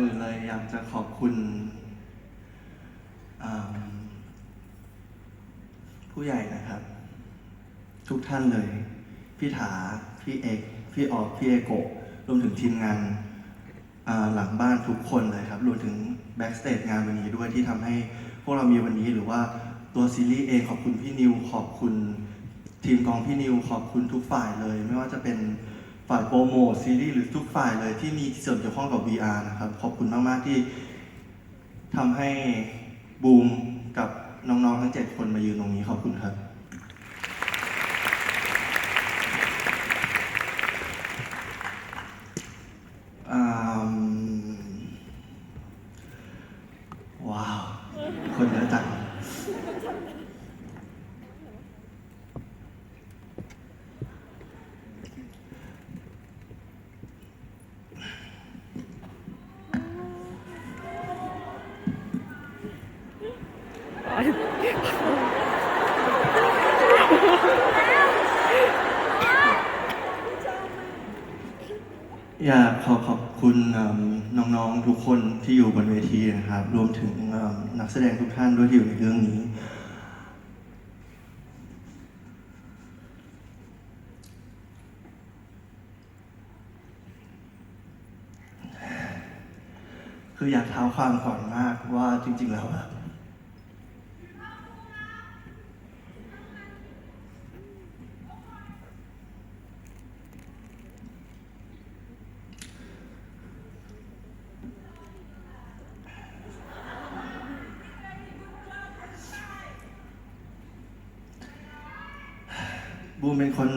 อนอื่นเลยอยากจะขอบคุณผู้ใหญ่นะครับ ทุกท่านเลย พี่ถา พี่เอก พี่ออกพี่เอโกรวมถึงทีมงานหลังบ้านทุกคนเลยครับ รวมถึงแบ็กสเตจงานวันนี้ด้วยที่ทำให้พวกเรามีวันนี้หรือว่าตัวซีรีส์เองขอบคุณพี่นิว ขอบคุณทีมกองพี่นิว ขอบคุณทุกฝ่ายเลย ไม่ว่าจะเป็น ฝ่ายโปรโมทซีรีส์หรือทุกฝ่ายเลยที่มีส่วนเกี่ยวข้องกับ VR นะครับ ขอบคุณมาก ๆ ที่ทำให้บูมกับน้อง ๆ ทั้ง 7 คนมายืนตรงนี้ขอบคุณครับ อืมว้าว คนเยอะจัง อยากขอขอบคุณอืมน้องๆทุกคนที่อยู่บนเวทีนะครับ รวมถึงอืม นักแสดงทุกท่านด้วยที่อยู่ในเรื่องนี้ คืออยากเท้าความก่อนมากว่าจริง ๆ แล้ว บูมเป็นคน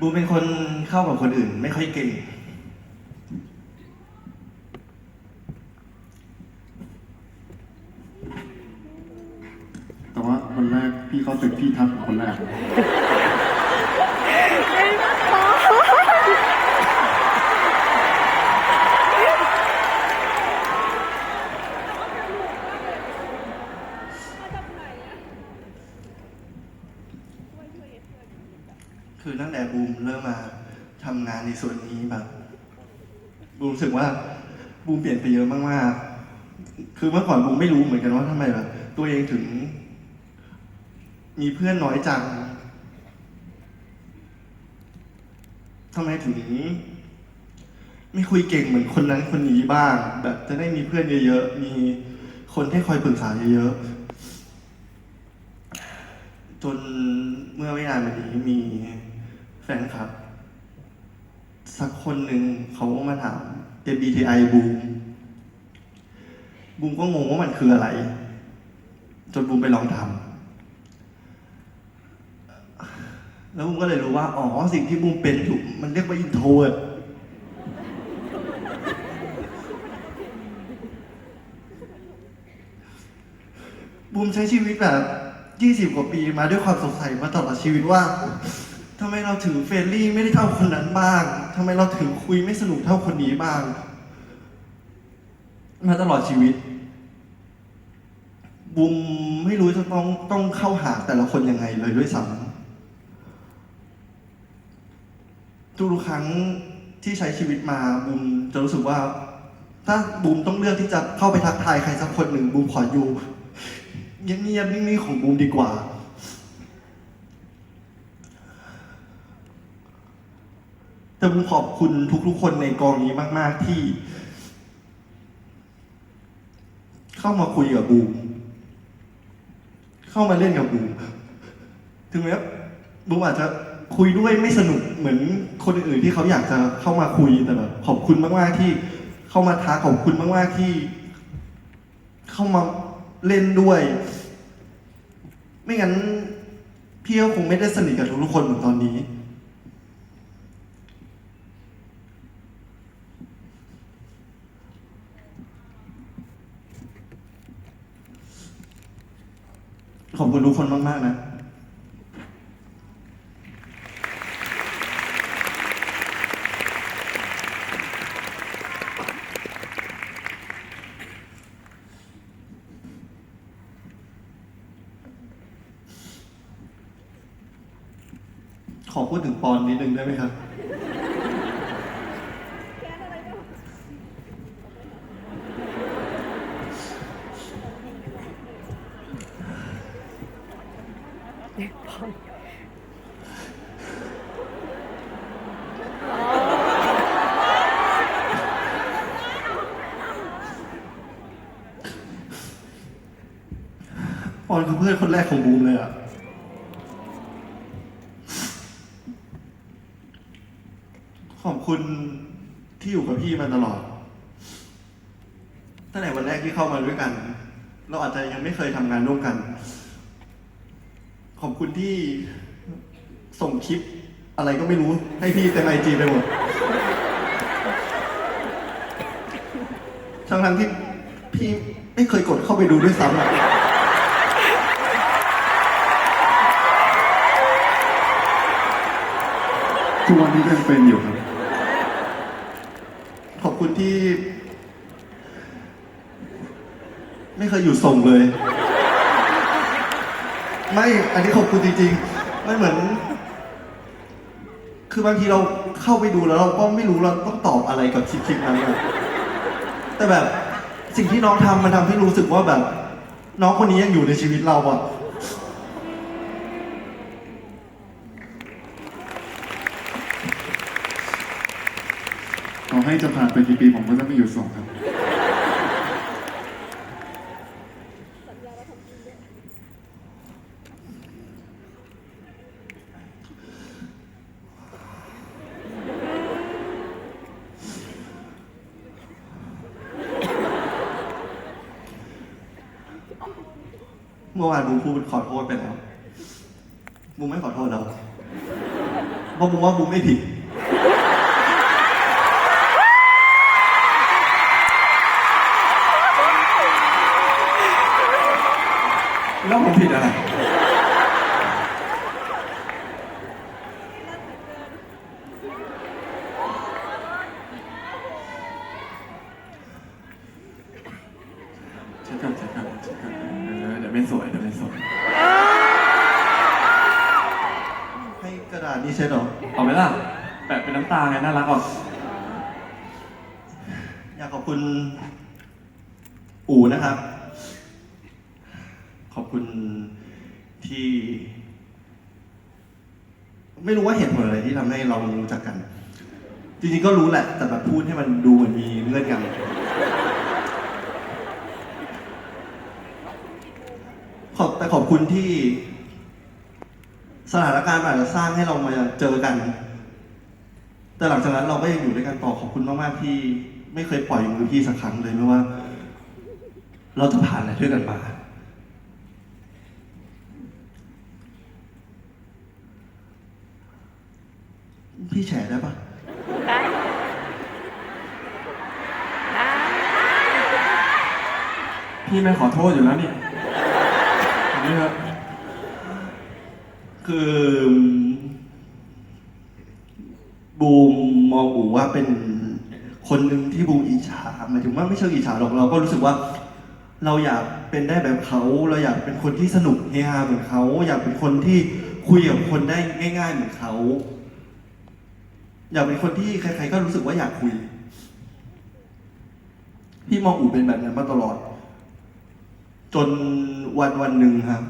บูมเป็นคนเข้ากับคนอื่น ไม่ค่อยเก่ง แต่ว่าวันแรกพี่เข้าตึกพี่ทักผมคนแรก คือตั้งแต่บูมเริ่มมาทำงานในส่วนนี้แบบบูมรู้สึกว่าบูมเปลี่ยนไปเยอะมากๆ คือเมื่อก่อนบูมไม่รู้เหมือนกันว่าทำไมแบบตัวเองถึง มีเพื่อนน้อยจังทำไมถึง ไม่คุยเก่งเหมือนคนนั้นคนนี้บ้าง แบบจะได้มีเพื่อนเยอะๆมีคนให้คอยปรึกษาเยอะๆจนเมื่อไม่นานมานี้มี แฟนคลับ สักคนหนึ่งเขาก็มาถาม MBTI บูมบูมก็งงว่ามันคืออะไร จนบูมไปลองทำแล้วบูมก็เลยรู้ว่า อ๋อ สิ่งที่บูมเป็นอยู่มันเรียกว่าอินโทรเวิร์ดบูมใช้ชีวิตแบบ 20 กว่าปีมาด้วยความสงสัยมาตลอดชีวิตว่า ทำไมเราถือเฟรนลี่ไม่ได้เท่าคนนั้นบ้างทำไมเราถือคุยไม่สนุกเท่าคนนี้บ้าง มาตลอดชีวิตบูมไม่รู้จะต้องต้องเข้าหาแต่ละคนยังไงเลยด้วยซ้ำทุกครั้งที่ใช้ชีวิตมาบูมจะรู้สึกว่า ถ้าบูมต้องเลือกที่จะเข้าไปทักทายใครสักคนหนึ่งบูมขออยู่เงียบๆนิ่งๆของบูมดีกว่า แต่บูมขอบคุณทุกๆคนในกองนี้มาก ๆ ที่ เข้ามาคุยกับบูม เข้ามาเล่นกับบูม ถึงแม้บูมอาจจะคุยด้วยไม่สนุกเหมือนคนอื่นๆที่เขาอยากจะเข้ามาคุยแต่แบบขอบคุณมาก ๆ ที่เข้ามาท้าขอบคุณมาก ๆ ที่ เข้ามาเล่นด้วย ไม่งั้นพี่ก็คงไม่ได้สนิทกับทุกๆคนเหมือนตอนนี้ ขอบคุณทุกคนมาก ๆ นะ ขอพูดถึงปอนนิดนึงได้ไหมครับ อนคือเพื่อนคนแรกของบูมเลยอะขอบคุณที่อยู่กับพี่มาตลอด ตั้งแต่วันแรกที่เข้ามาด้วยกัน เราอาจจะยังไม่เคยทำงานร่วมกัน ขอบคุณที่ส่งคลิปอะไรก็ไม่รู้ให้พี่เต็มไอจีไปหมด ทั้งทั้งๆที่พี่ไม่เคยกดเข้าไปดูด้วยซ้ำอะ ทุกวันนี้ก็ยังเป็นอยู่ครับ ขอบคุณที่ ไม่เคยอยู่ส่งเลย ไม่ อันนี้ขอบคุณจริงๆไม่เหมือน คือบางทีเราเข้าไปดูแล้วเราก็ไม่รู้เราต้องตอบอะไรกับคลิปๆนั้นอะแต่แบบสิ่งที่น้องทำมันทำให้รู้สึกว่าแบบ น้องคนนี้ยังอยู่ในชีวิตเราอะ ให้จะผ่านไปกี่ปีผมก็จะไม่อยู่ส่งครับ เมื่อวานบูมพูดขอโทษไปแล้วบูมไม่ขอโทษเราเพราะบูมว่าบูมไม่ผิด แล้วผมผิดอะไร เช็ดก่อนเช็ดก่อนเช็ดก่อนเออเดี๋ยวไม่สวยเดี๋ยวไม่สวย ให้กระดาษนี้เช็ดเหรอ เอาไหมล่ะ แปะเป็นน้ำตาไงน่ารักอะ อยากขอบคุณ อูนะครับ ขอบคุณที่ ไม่รู้ว่าเหตุผลอะไรที่ทำให้เรารู้จักกัน จริงๆก็รู้แหละ แต่แบบพูดให้มันดูเหมือนมีเงื่อนงำขอบแต่ขอบคุณที่ สถานการณ์มันอาจจะสร้างให้เรามาเจอกัน แต่หลังจากนั้นเราก็ยังอยู่ด้วยกันต่อขอบคุณมากๆที่ ไม่เคยปล่อยมือพี่สักครั้งเลยไม่ว่า เราจะผ่านอะไรด้วยกันมา พี่แฉได้ปะ ได้ได้ พี่ไม่ขอโทษอยู่แล้วนี่นนี้เถอะคือบูมมองอูว่าเป็นคนหนึ่งที่บูมอิจฉาหมายถึงว่าไม่เชิงอิจฉาหรอกเราก็รู้สึกว่า เราอยากเป็นได้แบบเขา เราอยากเป็นคนที่สนุกเฮฮาเหมือนเขา อยากเป็นคนที่คุยกับคนได้ง่าย ๆ เหมือนเขาอยากเป็นคนที่ใครๆก็รู้สึกว่าอยากคุย พี่มองอูเป็นแบบนั้นมาตลอด จนวันวันหนึ่งครับ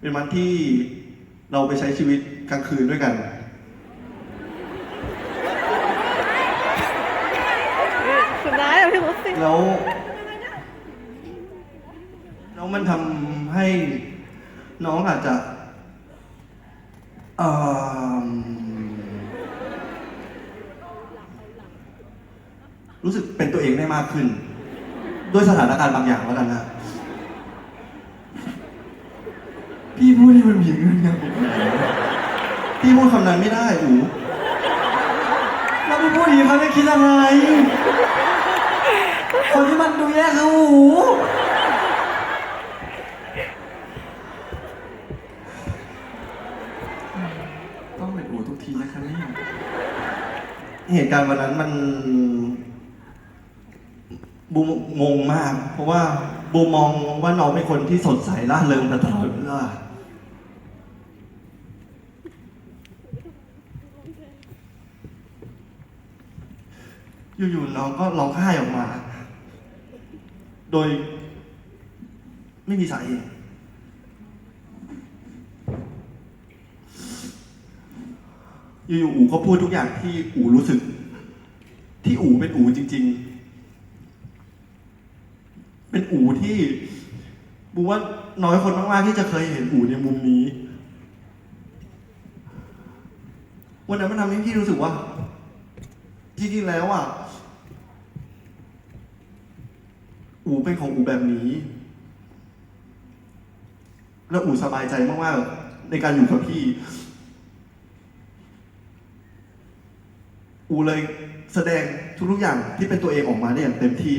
เป็นวันที่เราไปใช้ชีวิตกลางคืนด้วยกันคุณได้เหรอพี่มุกสิ แล้ว แล้วมันทำให้น้องอาจจะเอิ่มรู้สึกเป็นตัวเองได้มากขึ้น ด้วยสถานการณ์บางอย่างแล้วกันนะ พี่พูดที่มันผีดเรื่องงผพี่พูดคำนั้นไม่ได้อู๋แล้วพี่พูดอีกางนี้เขาจคิดอะไร คนที่มันดูแย่เขาอูต้องเป็นอู๋ทุกทีนะคะเนี่เหตุการณ์วันนั้นมัน บูมงงมาก เพราะว่าบูมมองว่าน้องเป็นคนที่สดใสร่าเริงตลอดเวลาอยู่ๆน้องก็ร้องไห้ออกมา โดย ไม่มีสาเหตุอยู่ๆอูก็พูดทุกอย่างที่อูรู้สึก ที่อูเป็นอูจริง ๆ เป็นอู ที่บูว่าน้อยคนมากๆที่จะเคยเห็นอูในมุมนี้ วันนั้นมันทำให้พี่รู้สึกว่าจริงๆแล้วอะอูเป็นของอูแบบนี้ แล้วอูสบายใจมากๆในการอยู่กับพี่ อูเลยแสดงทุกๆอย่างที่เป็นตัวเองออกมาได้อย่างเต็มที่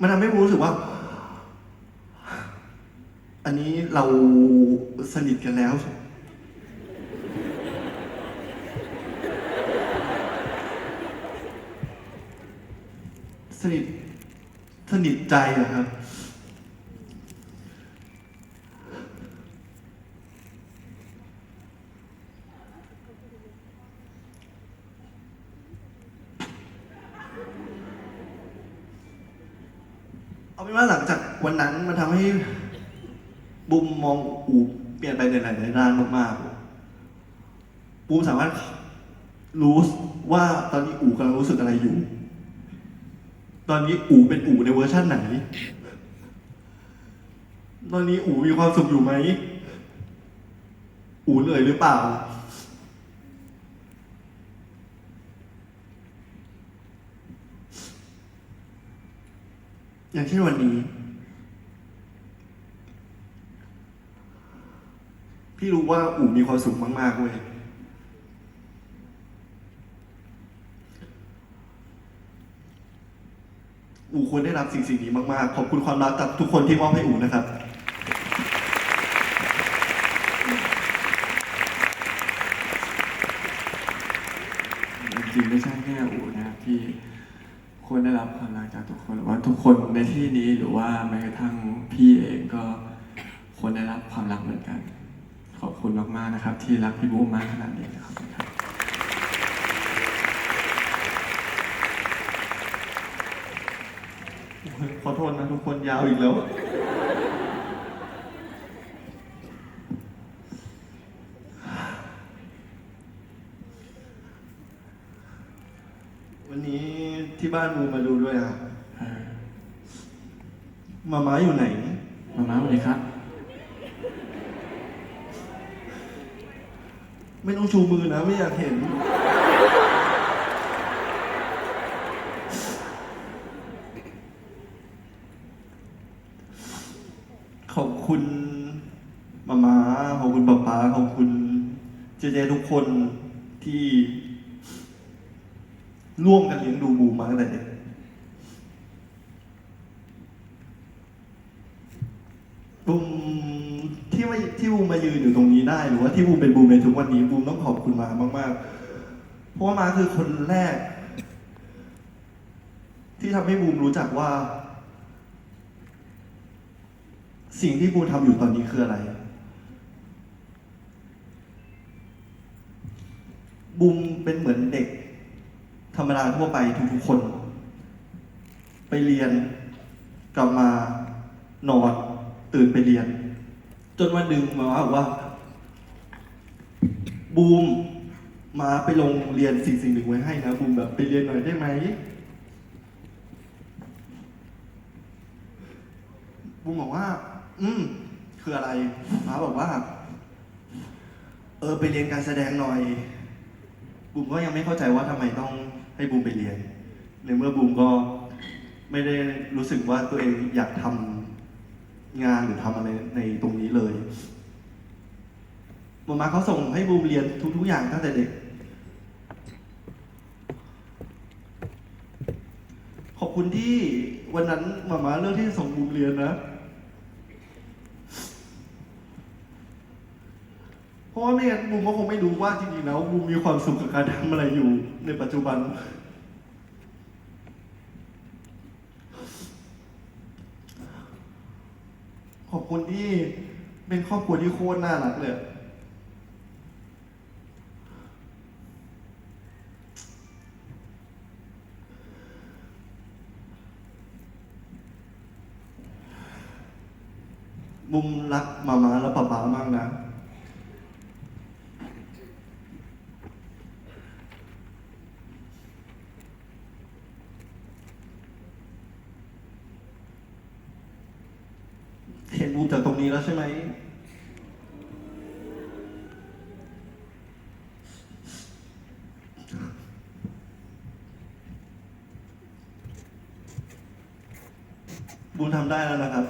มันทำให้ผมรู้สึกว่า อันนี้เราสนิทกันแล้ว สนิทสนิทใจอะครับ เอาเป็นว่าหลังจากวันนั้นมันทำให้บูมมองอูเปลี่ยนไปในหลายๆด้านมากๆบูมสามารถรู้ว่าตอนนี้อูกำลังรู้สึกอะไรอยู่ ตอนนี้อูเป็นอูในเวอร์ชั่นไหน ตอนนี้อูมีความสุขอยู่ไหมอูเหนื่อยหรือเปล่า อย่างเช่นวันนี้ พี่รู้ว่าอู๋มีความสุขมาก ๆเว้ยอู๋ควรได้รับสิ่งสิ่งนี้มาก ๆ ขอบคุณความรักจากทุกคนที่มอบให้อู๋นะครับ จริงไม่ใช่แค่อูนะที่ ควรได้รับความรักจากทุกคนหรือว่าทุกคนในที่นี้หรือว่าแม้กระทั่งพี่เองก็ควรได้รับความรักเหมือนกัน ขอบคุณมากๆนะครับ ที่รักพี่บูมมากขนาดนี้นะครับขอโทษนะทุกคนยาวอีกแล้ว วันนี้ ที่บ้านมูมาดูด้วยอะเออมาม้าอยู่ไหน มาม่าสวัสดีครับ ไม่ต้องชูมือนะ ไม่อยากเห็น ขอบคุณมามาขอบคุณป๊าป๊าขอบคุณเจเจทุกคนที่ ร่วมกันเลี้ยงดูบูมมาตั้งแต่เด็กบูมที่มาที่บูมมายืนอยู่ตรงนี้ได้ หรือว่าที่บูมเป็นบูมในทุกวันนี้บูมต้องขอบคุณมามากๆ เพราะว่ามาคือคนแรก ที่ทำให้บูมรู้จักว่า สิ่งที่บูมทำอยู่ตอนนี้คืออะไรบูมเป็นเหมือนเด็ก ธรรมดาทั่วไปทุกๆคน ไปเรียนกลับมานอนตื่นไปเรียน จนวันหนึ่งมาว่าบอกว่า บูมมาไปลงเรียนสิ่งสิ่งหนึ่งไว้ให้นะบูมแบบไปเรียนหน่อยได้ไหมบูมบอกว่า อืมคืออะไรมาบอกว่า เออไปเรียนการแสดงหน่อย บูมก็ยังไม่เข้าใจว่าทำไมต้องให้บูมไปเรียน ในเมื่อบูมก็ไม่ได้รู้สึกว่าตัวเองอยากทำงานหรือทำอะไรในตรงนี้เลยมามาเขาส่งให้บูมเรียนทุก ๆ อย่างตั้งแต่เด็ก ขอบคุณที่วันนั้นมามาเลือกที่จะส่งบูมเรียนนะ ราะว่าไม่งั้นบูมก็คงไม่รู้ว่าจริงๆแล้วบูมมีความสุขกับการทำอะไรอยู่ในปัจจุบัน ขอบคุณที่เป็นครอบครัวที่โคตรน่ารักเลยบุมรักมามาและป๊าป๊ามากนะ เห็นบูมจากตรงนี้แล้วใช่ไหม บูมทำได้แล้วนะครับ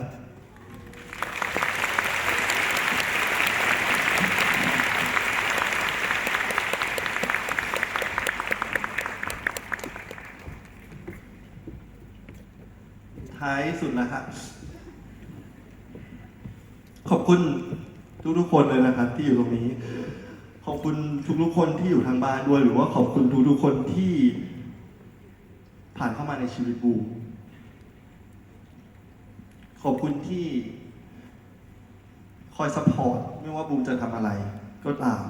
ท้ายสุดนะครับ ขอบคุณทุกๆคนเลยนะครับ ที่อยู่ตรงนี้ ขอบคุณทุกๆคนที่อยู่ทางบ้านด้วย หรือว่าขอบคุณทุกๆคนที่ผ่านเข้ามาในชีวิตบูม ขอบคุณที่ คอยซัพพอร์ตไม่ว่าบูมจะทำอะไร ก็ตาม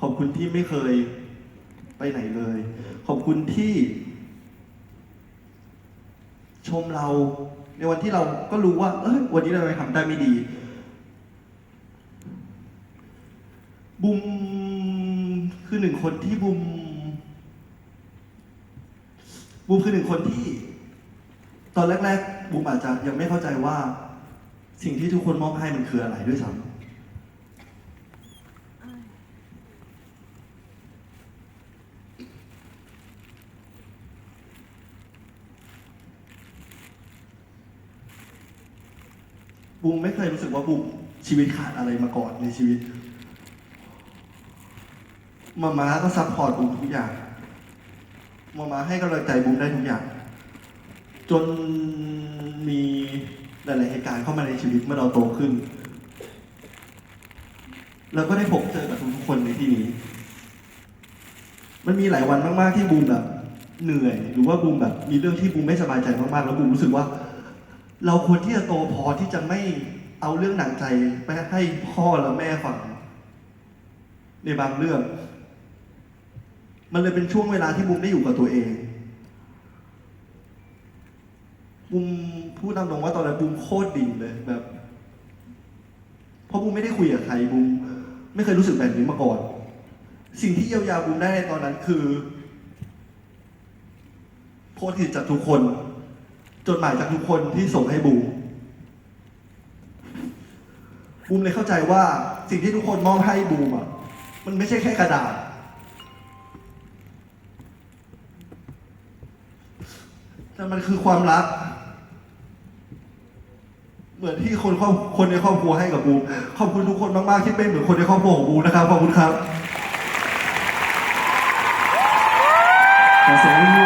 ขอบคุณที่ไม่เคยไปไหนเลย ขอบคุณที่ ชมเรา ในวันที่เราก็รู้ว่า เอ้ยวันนี้เราทำได้ไม่ดี บุมคือหนึ่งคนที่บุมบุมคือหนึ่งคนที่ ตอนแรกๆบุมอาจจะยังไม่เข้าใจว่า สิ่งที่ทุกคนมอบให้มันคืออะไรด้วยซ้ำบุมไม่เคยรู้สึกว่าบุมชีวิตขาดอะไรมาก่อนในชีวิตมาม้าก็ซัพพอร์ตบุมทุกอย่างมาม้าให้กำลังใจบุมได้ทุกอย่าง จนมีหลายๆเหตุการณ์เข้ามาในชีวิตเมื่อเราโตขึ้นแล้วก็ได้พบเจอกับทุกๆคนในที่นี้ มันมีหลายวันมากๆที่บูมแบบ เหนื่อย หรือว่าบูมแบบ มีเรื่องที่บูมไม่สบายใจมากๆ แล้วบูมรู้สึกว่า เราควรที่จะโตพอที่จะไม่เอาเรื่องหนักใจไปให้พ่อและแม่ฟังในบางเรื่อง มันเลยเป็นช่วงเวลาที่บูมได้อยู่กับตัวเอง บูมพูดตามตรงว่าตอนนั้นบูมโคตรดิ่งเลยแบบเพราะบูมไม่ได้คุยกับใครบูมไม่เคยรู้สึกแบบนี้มาก่อน สิ่งที่เยียวยาบูมได้ในตอนนั้นคือโพสต์ผิดจากทุกคน จดหมายจากทุกคนที่ส่งให้บูมบูมเลยเข้าใจว่าสิ่งที่ทุกคนมอบให้บูมอะมันไม่ใช่แค่กระดาษแต่มันคือความรัก เหมือนที่คนครอบคนในครอบครัวให้กับบูมขอบคุณทุกคนมากๆที่เป็นเหมือนคนในครอบครัวของบูมนะครับขอบคุณครับขอเสียง